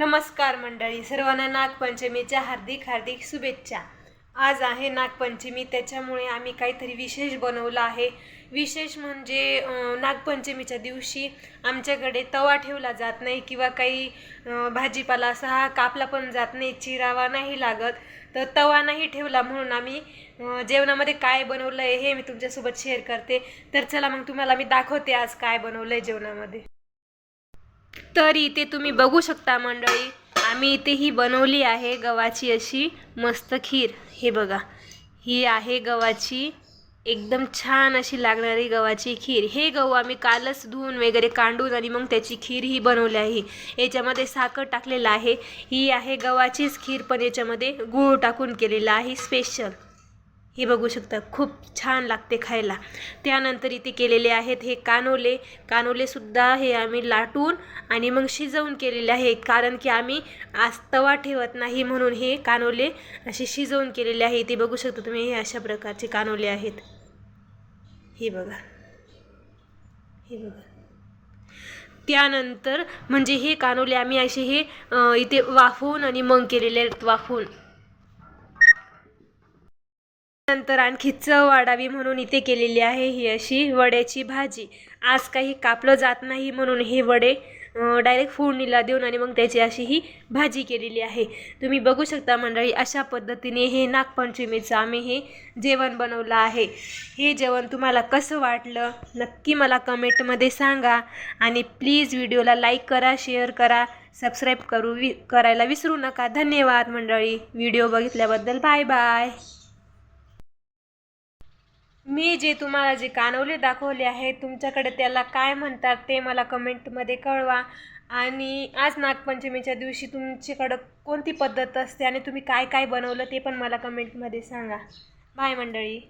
नमस्कार मंडळी सर्वांना नागपंचमीच्या हार्दिक हार्दिक शुभेच्छा. आज आहे नागपंचमी त्याच्यामुळे आम्ही काहीतरी विशेष बनवलं आहे. विशेष म्हणजे नागपंचमीच्या दिवशी आमच्याकडे तवा ठेवला जात नाही किंवा काही भाजीपाला असा हा कापला पण जात नाही चिरावा नाही लागत. तर तवा नाही ठेवला म्हणून आम्ही जेवणामध्ये काय बनवलं आहे हे मी तुमच्यासोबत शेअर करते. तर चला मग तुम्हाला मी दाखवते आज काय बनवलं आहे जेवणामध्ये. तर इथे तुम्ही बघू शकता मंडळी. आम्ही इथे ही बनवली आहे गव्हाची अशी मस्त खीर. हे बघा ही आहे गव्हाची एकदम छान अशी लागणारी गव्हाची खीर. हे गहू आम्ही कालच धुवून वगैरे कांडून आणि मग त्याची खीर ही बनवली आहे. याच्यामध्ये साखर टाकलेलं आहे. ही आहे गव्हाचीच खीर पण याच्यामध्ये गूळ टाकून केलेलं आहे स्पेशल हे बघू शकता खूप छान लागते खायला. त्यानंतर इथे केलेले आहेत हे कानोले. कानोलेसुद्धा हे आम्ही लाटून आणि मग शिजवून केलेले आहे. कारण की आम्ही आज तवा ठेवत नाही म्हणून हे कानोले असे शिजवून केलेले आहे. ते बघू शकता तुम्ही हे अशा प्रकारचे कानोले आहेत. हे बघा. हे बघा. त्यानंतर म्हणजे हे कानोले आम्ही असे हे इथे वाफवून आणि मग केलेले आहेत वाफवून. नंतर आणखी चव वाढावी म्हणून इथे केलेली आहे ही अशी वड्याची भाजी. आज काही कापलं जात नाही म्हणून हे वडे डायरेक्ट फोडणीला देऊन आणि मग त्याची अशी ही भाजी केलेली आहे. तुम्ही बघू शकता मंडळी अशा पद्धतीने हे नागपंचमीचं आम्ही हे जेवण बनवलं आहे. हे जेवण तुम्हाला कसं वाटलं नक्की मला कमेंटमध्ये सांगा आणि प्लीज व्हिडिओला लाईक करा शेअर करा सबस्क्राईब करू वि करायला विसरू नका. धन्यवाद मंडळी व्हिडिओ बघितल्याबद्दल बाय बाय. मी जे तुम्हाला जे कानवले दाखवले आहे तुमच्याकडे त्याला काय म्हणतात ते मला कमेंटमध्ये कळवा. आणि आज नागपंचमीच्या दिवशी तुमच्याकडं कोणती पद्धत असते आणि तुम्ही काय काय बनवलं ते पण मला कमेंटमध्ये सांगा. बाय मंडळी.